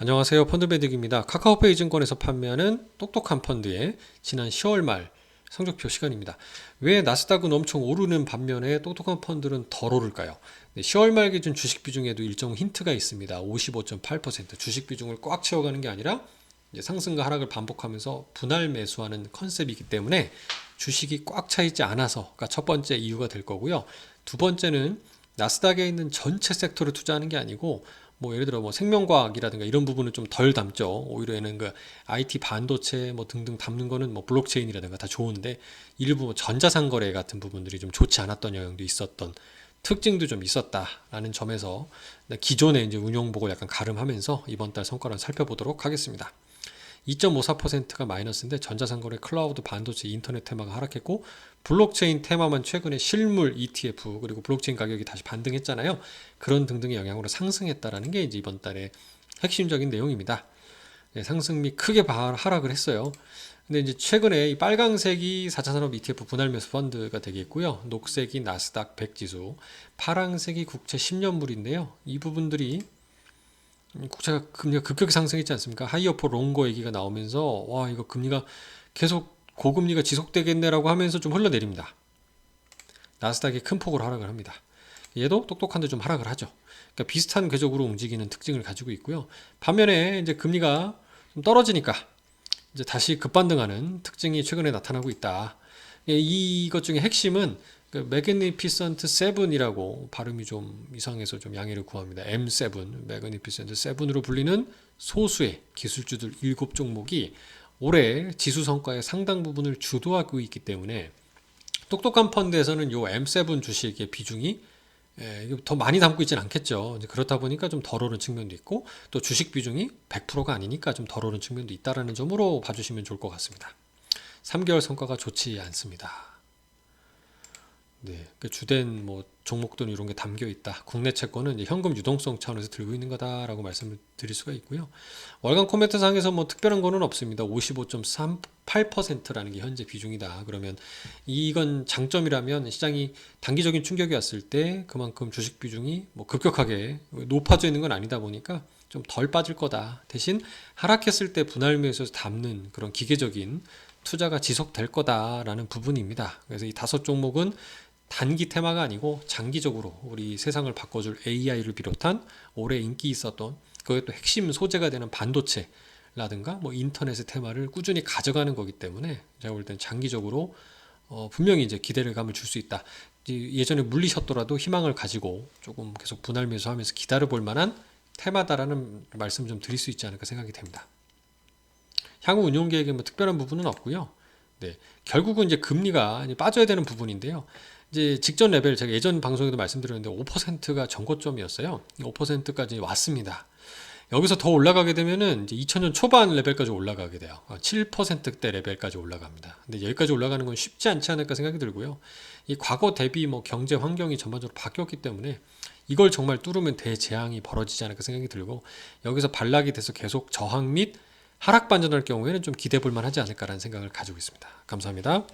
안녕하세요. 펀드배득입니다. 카카오페이 증권에서 판매하는 똑똑한 펀드의 지난 10월 말 성적표 시간입니다. 왜 나스닥은 엄청 오르는 반면에 똑똑한 펀드는 덜 오를까요? 네, 10월 말 기준 주식 비중에도 일정 힌트가 있습니다. 55.8% 주식 비중을 꽉 채워가는 게 아니라 상승과 하락을 반복하면서 분할 매수하는 컨셉이기 때문에 주식이 꽉 차 있지 않아서가 첫 번째 이유가 될 거고요. 두 번째는 나스닥에 있는 전체 섹터를 투자하는 게 아니고 뭐 예를 들어 뭐 생명과학이라든가 이런 부분은 좀 덜 담죠. 오히려 얘는 그 IT 반도체 뭐 등등 담는 거는 뭐 블록체인이라든가 다 좋은데 일부 뭐 전자상거래 같은 부분들이 좀 좋지 않았던 영향도 있었던 특징도 좀 있었다라는 점에서 기존의 이제 운용복을 약간 가름하면서 이번 달 성과를 살펴보도록 하겠습니다. 2.54%가 마이너스인데 전자상거래, 클라우드, 반도체, 인터넷 테마가 하락했고 블록체인 테마만 최근에 실물 ETF 그리고 블록체인 가격이 다시 반등했잖아요. 그런 등등의 영향으로 상승했다라는 게 이제 이번 달의 핵심적인 내용입니다. 네, 상승 및 크게 하락을 했어요. 근데 이제 최근에 이 빨강색이 4차 산업 ETF 분할 매수 펀드가 되겠고요. 녹색이 나스닥 100 지수, 파랑색이 국채 10년물인데요. 이 부분들이 국채가 금리가 급격히 상승했지 않습니까? 하이어포 롱고 얘기가 나오면서 와 이거 금리가 계속 고금리가 지속되겠네라고 하면서 좀 흘러내립니다. 나스닥이 큰 폭으로 하락을 합니다. 얘도 똑똑한데 좀 하락을 하죠. 그러니까 비슷한 궤적으로 움직이는 특징을 가지고 있고요. 반면에 이제 금리가 좀 떨어지니까 이제 다시 급반등하는 특징이 최근에 나타나고 있다. 예, 이것 중에 핵심은 그 매그니피선트 7이라고 발음이 좀 이상해서 좀 양해를 구합니다. M7, 매그니피선트 7으로 불리는 소수의 기술주들 7 종목이 올해 지수 성과의 상당 부분을 주도하고 있기 때문에 똑똑한 펀드에서는 요 M7 주식의 비중이 예, 더 많이 담고 있지는 않겠죠. 그렇다 보니까 좀덜 오른 측면도 있고 또 주식 비중이 100%가 아니니까 좀덜 오른 측면도 있다라는 점으로 봐주시면 좋을 것 같습니다. 3개월 성과가 좋지 않습니다. 네, 그 주된 뭐 종목들 이런 게 담겨 있다. 국내 채권은 현금 유동성 차원에서 들고 있는 거다라고 말씀을 드릴 수가 있고요. 월간 코멘트 상에서 뭐 특별한 거는 없습니다. 55.38%라는 게 현재 비중이다. 그러면 이건 장점이라면 시장이 단기적인 충격이 왔을 때 그만큼 주식 비중이 뭐 급격하게 높아져 있는 건 아니다 보니까 좀 덜 빠질 거다. 대신 하락했을 때 분할 매수에서 담는 그런 기계적인 투자가 지속될 거다라는 부분입니다. 그래서 이 다섯 종목은 단기 테마가 아니고 장기적으로 우리 세상을 바꿔줄 AI를 비롯한 올해 인기 있었던 그게 또 핵심 소재가 되는 반도체 라든가 뭐 인터넷의 테마를 꾸준히 가져가는 거기 때문에 제가 볼 땐 장기적으로 어 분명히 이제 기대를 감을 줄 수 있다. 예전에 물리셨더라도 희망을 가지고 조금 계속 분할 매수하면서 기다려 볼 만한 테마다라는 말씀 좀 드릴 수 있지 않을까 생각이 됩니다. 향후 운용 계획에 뭐 특별한 부분은 없고요. 네, 결국은 이제 금리가 빠져야 되는 부분인데요. 이제 직전 레벨 제가 예전 방송에도 말씀드렸는데 5%가 전고점이었어요. 5%까지 왔습니다. 여기서 더 올라가게 되면은 이제 2000년 초반 레벨까지 올라가게 돼요. 7%대 레벨까지 올라갑니다. 근데 여기까지 올라가는 건 쉽지 않지 않을까 생각이 들고요. 이 과거 대비 뭐 경제 환경이 전반적으로 바뀌었기 때문에 이걸 정말 뚫으면 대재앙이 벌어지지 않을까 생각이 들고 여기서 반락이 돼서 계속 저항 및 하락 반전할 경우에는 좀 기대 볼 만하지 않을까라는 생각을 가지고 있습니다. 감사합니다.